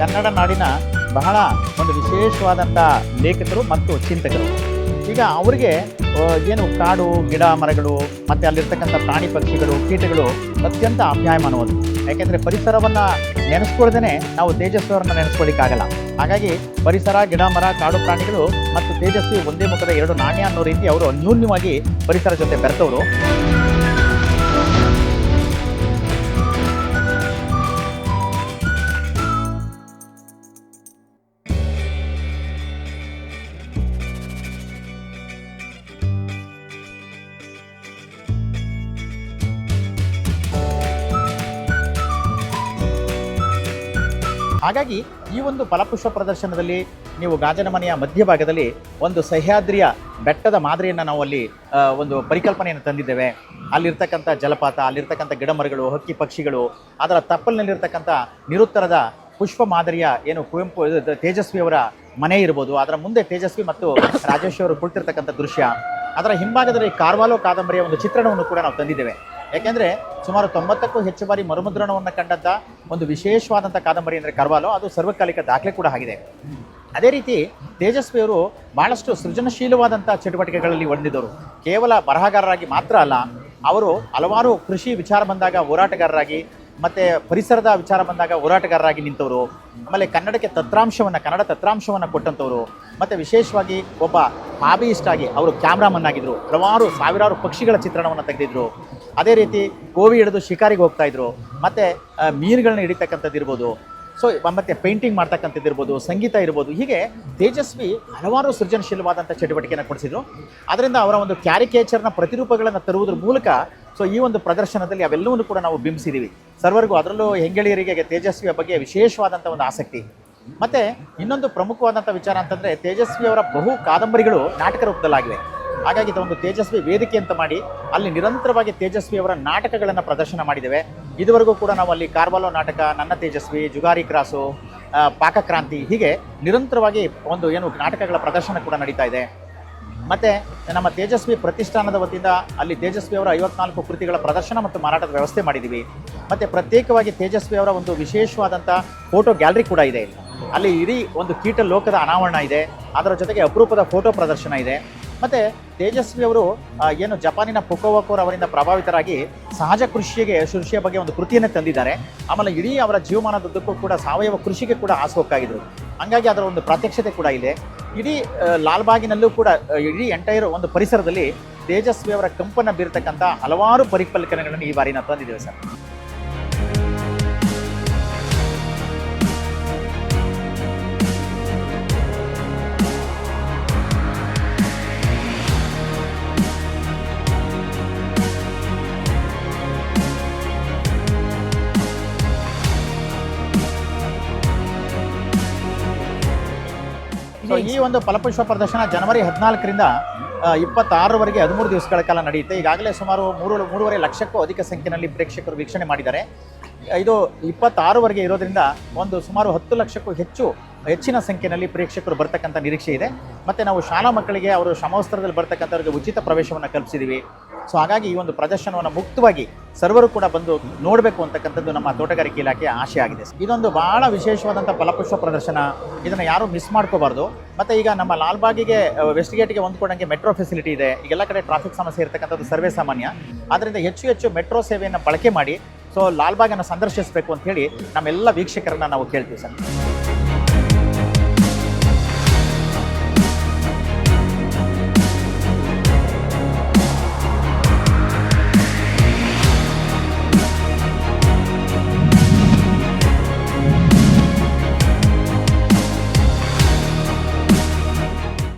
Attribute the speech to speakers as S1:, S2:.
S1: ಕನ್ನಡ ನಾಡಿನ ಬಹಳ ಒಂದು ವಿಶೇಷವಾದಂಥ ಲೇಖಕರು ಮತ್ತು ಚಿಂತಕರು. ಈಗ ಅವರಿಗೆ ಏನು ಕಾಡು, ಗಿಡ, ಮರಗಳು, ಮತ್ತು ಅಲ್ಲಿರ್ತಕ್ಕಂಥ ಪ್ರಾಣಿ ಪಕ್ಷಿಗಳು, ಕೀಟಗಳು ಅತ್ಯಂತ ಅಭ್ಯಾಯಮಾನವಾದವು ಯಾಕೆಂದರೆ ಪರಿಸರವನ್ನು ನೆನೆಸ್ಕೊಳ್ದೇ ನಾವು ತೇಜಸ್ವರನ್ನು ನೆನೆಸ್ಕೊಳ್ಳಿಕ್ಕಾಗಲ್ಲ ಹಾಗಾಗಿ ಪರಿಸರ, ಗಿಡ, ಮರ, ಕಾಡು, ಪ್ರಾಣಿಗಳು ಮತ್ತು ತೇಜಸ್ವಿ ಒಂದೇ ಮುಖದ ಎರಡು ನಾಣ್ಯ ಅನ್ನೋ ರೀತಿ ಅವರು ಅನ್ಯೂನ್ಯವಾಗಿ ಪರಿಸರ ಜೊತೆ ಬೆರೆತವರು. ಹಾಗಾಗಿ ಈ ಒಂದು ಫಲಪುಷ್ಪ ಪ್ರದರ್ಶನದಲ್ಲಿ ನೀವು ಗಾಜನ ಮನೆಯ ಮಧ್ಯಭಾಗದಲ್ಲಿ ಒಂದು ಸಹ್ಯಾದ್ರಿಯ ಬೆಟ್ಟದ ಮಾದರಿಯನ್ನು ನಾವು ಅಲ್ಲಿ ಒಂದು ಪರಿಕಲ್ಪನೆಯನ್ನು ತಂದಿದ್ದೇವೆ. ಅಲ್ಲಿರ್ತಕ್ಕಂಥ ಜಲಪಾತ, ಅಲ್ಲಿರ್ತಕ್ಕಂಥ ಗಿಡಮರಗಳು, ಹಕ್ಕಿ ಪಕ್ಷಿಗಳು, ಅದರ ತಪ್ಪಲಿನಲ್ಲಿರ್ತಕ್ಕಂಥ ನಿರುತ್ತರದ ಪುಷ್ಪ ಮಾದರಿಯ ಏನು ಕುವೆಂಪು ತೇಜಸ್ವಿಯವರ ಮನೆ ಇರ್ಬೋದು. ಅದರ ಮುಂದೆ ತೇಜಸ್ವಿ ಮತ್ತು ರಾಜೇಶ್ ಅವರು ಕುಳಿತಿರ್ತಕ್ಕಂಥ ದೃಶ್ಯ. ಅದರ ಹಿಂಭಾಗದಲ್ಲಿ ಕಾರ್ವಾಲೋ ಕಾದಂಬರಿಯ ಒಂದು ಚಿತ್ರಣವನ್ನು ಕೂಡ ನಾವು ತಂದಿದ್ದೇವೆ. ಯಾಕೆಂದರೆ ಸುಮಾರು ತೊಂಬತ್ತಕ್ಕೂ ಹೆಚ್ಚು ಬಾರಿ ಮರುಮುದ್ರಣವನ್ನು ಕಂಡಂಥ ಒಂದು ವಿಶೇಷವಾದಂಥ ಕಾದಂಬರಿ ಅಂದರೆ ಕರ್ವಾಲೋ, ಅದು ಸರ್ವಕಾಲಿಕ ದಾಖಲೆ ಕೂಡ ಆಗಿದೆ. ಅದೇ ರೀತಿ ತೇಜಸ್ವಿಯವರು ಭಾಳಷ್ಟು ಸೃಜನಶೀಲವಾದಂಥ ಚಟುವಟಿಕೆಗಳಲ್ಲಿ ಹೊಂದಿದರು ಕೇವಲ ಬರಹಗಾರರಾಗಿ ಮಾತ್ರ ಅಲ್ಲ, ಅವರು ಹಲವಾರು ಕೃಷಿ ವಿಚಾರ ಬಂದಾಗ ಹೋರಾಟಗಾರರಾಗಿ, ಮತ್ತು ಪರಿಸರದ ವಿಚಾರ ಬಂದಾಗ ಹೋರಾಟಗಾರರಾಗಿ ನಿಂತವರು, ಆಮೇಲೆ ಕನ್ನಡಕ್ಕೆ ತತ್ರಾಂಶವನ್ನು, ಕನ್ನಡ ತತ್ರಾಂಶವನ್ನು ಕೊಟ್ಟಂಥವ್ರು ಮತ್ತು ವಿಶೇಷವಾಗಿ ಒಬ್ಬ ಹಾಬಿಯಿಸ್ಟ್ ಆಗಿ ಅವರು ಕ್ಯಾಮ್ರಾಮನ್ ಆಗಿದ್ರು. ಹಲವಾರು ಸಾವಿರಾರು ಪಕ್ಷಿಗಳ ಚಿತ್ರಣವನ್ನು ತೆಗೆದಿದ್ರು. ಅದೇ ರೀತಿ ಕೋವಿ ಹಿಡಿದು ಶಿಕಾರಿಗೆ ಹೋಗ್ತಾ ಇದ್ರು. ಮತ್ತು ಮೀನುಗಳನ್ನ ಹಿಡಿತಕ್ಕಂಥದ್ದು ಇರ್ಬೋದು. ಸೊ ಮತ್ತೆ ಪೇಂಟಿಂಗ್ ಮಾಡ್ತಕ್ಕಂಥದ್ದು ಇರ್ಬೋದು, ಸಂಗೀತ ಇರ್ಬೋದು. ಹೀಗೆ ತೇಜಸ್ವಿ ಹಲವಾರು ಸೃಜನಶೀಲವಾದಂಥ ಚಟುವಟಿಕೆಯನ್ನು ಕೊಡಿಸಿದ್ರು. ಅದರಿಂದ ಅವರ ಒಂದು ಕ್ಯಾರಿಕೇಚರ್ನ ಪ್ರತಿರೂಪಗಳನ್ನು ತರುವುದ್ರ ಮೂಲಕ ಸೊ ಈ ಒಂದು ಪ್ರದರ್ಶನದಲ್ಲಿ ಅವೆಲ್ಲವನ್ನು ಕೂಡ ನಾವು ಬಿಂಬಿಸಿದ್ದೀವಿ ಸರ್ವರ್ಗೂ ಅದರಲ್ಲೂ ಹೆಂಗಳಿಯರಿಗೆ ತೇಜಸ್ವಿಯ ಬಗ್ಗೆ ವಿಶೇಷವಾದಂಥ ಒಂದು ಆಸಕ್ತಿ. ಮತ್ತು, ಇನ್ನೊಂದು ಪ್ರಮುಖವಾದಂಥ ವಿಚಾರ ಅಂತಂದರೆ ತೇಜಸ್ವಿಯವರ ಬಹು ಕಾದಂಬರಿಗಳು ನಾಟಕ ರೂಪದಲ್ಲಾಗಿವೆ. ಹಾಗಾಗಿ ಇದೊಂದು ತೇಜಸ್ವಿ ವೇದಿಕೆ ಅಂತ ಮಾಡಿ ಅಲ್ಲಿ ನಿರಂತರವಾಗಿ ತೇಜಸ್ವಿ ಅವರ ನಾಟಕಗಳನ್ನು ಪ್ರದರ್ಶನ ಮಾಡಿದ್ದೇವೆ. ಇದುವರೆಗೂ ಕೂಡ ನಾವು ಅಲ್ಲಿ ಕಾರ್ಬಾಲೋ ನಾಟಕ, ನನ್ನ ತೇಜಸ್ವಿ, ಜುಗಾರಿ ಕ್ರಾಸು ಪಾಕಕ್ರಾಂತಿ ಹೀಗೆ ನಿರಂತರವಾಗಿ ಒಂದು ಏನು ನಾಟಕಗಳ ಪ್ರದರ್ಶನ ಕೂಡ ನಡೀತಾ ಇದೆ. ಮತ್ತು ನಮ್ಮ ತೇಜಸ್ವಿ ಪ್ರತಿಷ್ಠಾನದ ವತಿಯಿಂದ ಅಲ್ಲಿ ತೇಜಸ್ವಿ ಅವರ ಐವತ್ನಾಲ್ಕು ಕೃತಿಗಳ ಪ್ರದರ್ಶನ ಮತ್ತು ಮಾರಾಟದ ವ್ಯವಸ್ಥೆ ಮಾಡಿದ್ದೀವಿ. ಮತ್ತು ಪ್ರತ್ಯೇಕವಾಗಿ ತೇಜಸ್ವಿ ಅವರ ಒಂದು ವಿಶೇಷವಾದಂಥ ಫೋಟೋ ಗ್ಯಾಲರಿ ಕೂಡ ಇದೆ ಅಲ್ಲಿ ಇಡೀ ಒಂದು ಕೀಟ ಲೋಕದ ಅನಾವರಣ ಇದೆ. ಅದರ ಜೊತೆಗೆ ಅಪರೂಪದ ಫೋಟೋ ಪ್ರದರ್ಶನ ಇದೆ. ಮತ್ತು ತೇಜಸ್ವಿ ಅವರು ಏನು ಜಪಾನಿನ ಪೊಕೋವಕೋರ್ ಅವರಿಂದ ಪ್ರಭಾವಿತರಾಗಿ ಸಹಜ ಕೃಷಿಗೆ, ಕೃಷಿಯ ಬಗ್ಗೆ ಒಂದು ಕೃತಿಯನ್ನು ತಂದಿದ್ದಾರೆ. ಆಮೇಲೆ ಇಡೀ ಅವರ ಜೀವಮಾನದುದ್ದಕ್ಕೂ ಕೂಡ ಸಾವಯವ ಕೃಷಿಗೆ ಕೂಡ ಆಸಕ್ಕಾಗಿದ್ರು ಹಾಗಾಗಿ ಅದರ ಒಂದು ಪ್ರಾತ್ಯಕ್ಷತೆ ಕೂಡ ಇದೆ. ಇಡೀ ಲಾಲ್ಬಾಗಿನಲ್ಲೂ ಕೂಡ ಇಡೀ ಎಂಟೈರ್ ಒಂದು ಪರಿಸರದಲ್ಲಿ ತೇಜಸ್ವಿ ಅವರ ಕಂಪನ್ನ ಬೀರ್ತಕ್ಕಂಥ ಹಲವಾರು ಪರಿಕಲ್ಪನೆಗಳನ್ನು ಈ ಬಾರಿ ನಾವು ತಂದಿದ್ದೇವೆ ಸರ್. ಈ ಒಂದು ಫಲಪುಷ್ಪ ಪ್ರದರ್ಶನ ಜನವರಿ ಹದಿನಾಲ್ಕರಿಂದ ಇಪ್ಪತ್ತಾರರವರೆಗೆ ಹದಿಮೂರು ದಿವಸಗಳ ಕಾಲ ನಡೆಯುತ್ತೆ. ಈಗಾಗಲೇ ಸುಮಾರು ಮೂರು, ಮೂರುವರೆ ಲಕ್ಷಕ್ಕೂ ಅಧಿಕ ಸಂಖ್ಯೆಯಲ್ಲಿ ಪ್ರೇಕ್ಷಕರು ವೀಕ್ಷಣೆ ಮಾಡಿದ್ದಾರೆ. ಇದು ಇಪ್ಪತ್ತಾರವರೆಗೆ ಇರೋದ್ರಿಂದ ಒಂದು ಸುಮಾರು ಹತ್ತು ಲಕ್ಷಕ್ಕೂ ಹೆಚ್ಚು, ಹೆಚ್ಚಿನ ಸಂಖ್ಯೆಯಲ್ಲಿ ಪ್ರೇಕ್ಷಕರು ಬರ್ತಕ್ಕಂಥ ನಿರೀಕ್ಷೆ ಇದೆ. ಮತ್ತು ನಾವು ಶಾಲಾ ಮಕ್ಕಳಿಗೆ ಅವರು ಸಮವಸ್ತ್ರದಲ್ಲಿ ಬರ್ತಕ್ಕಂಥವ್ರಿಗೆ ಉಚಿತ ಪ್ರವೇಶವನ್ನು ಕಲ್ಪಿಸಿದ್ದೀವಿ. ಸೊ ಹಾಗಾಗಿ ಈ ಒಂದು ಪ್ರದರ್ಶನವನ್ನು ಮುಕ್ತವಾಗಿ ಸರ್ವರು ಕೂಡ ಬಂದು ನೋಡಬೇಕು ಅಂತಕ್ಕಂಥದ್ದು ನಮ್ಮ ತೋಟಗಾರಿಕೆ ಇಲಾಖೆಯ ಆಶೆ ಆಗಿದೆ. ಇದೊಂದು ಬಹಳ ವಿಶೇಷವಾದಂಥ ಫಲಪುಷ್ಪ ಪ್ರದರ್ಶನ. ಇದನ್ನು ಯಾರೂ ಮಿಸ್ ಮಾಡ್ಕೋಬಾರ್ದು. ಮತ್ತು ಈಗ ನಮ್ಮ ಲಾಲ್ಬಾಗಿಗೆ ವೆಸ್ಟ್ ಗೇಟ್ಗೆ ಹೊಂದ್ಕೊಂಡಂಗೆ ಮೆಟ್ರೋ ಫೆಸಿಲಿಟಿ ಇದೆ. ಈಗೆಲ್ಲ ಕಡೆ ಟ್ರಾಫಿಕ್ ಸಮಸ್ಯೆ ಇರತಕ್ಕಂಥದ್ದು ಸರ್ವೇ ಸಾಮಾನ್ಯ. ಆದ್ದರಿಂದ ಹೆಚ್ಚು ಹೆಚ್ಚು ಮೆಟ್ರೋ ಸೇವೆಯನ್ನು ಬಳಕೆ ಮಾಡಿ ಸೊ ಲಾಲ್ಬಾಗನ್ನು ಸಂದರ್ಶಿಸಬೇಕು ಅಂತ ಹೇಳಿ ನಮ್ಮೆಲ್ಲ ವೀಕ್ಷಕರನ್ನ ನಾವು ಕೇಳ್ತೀವಿ ಸರ್.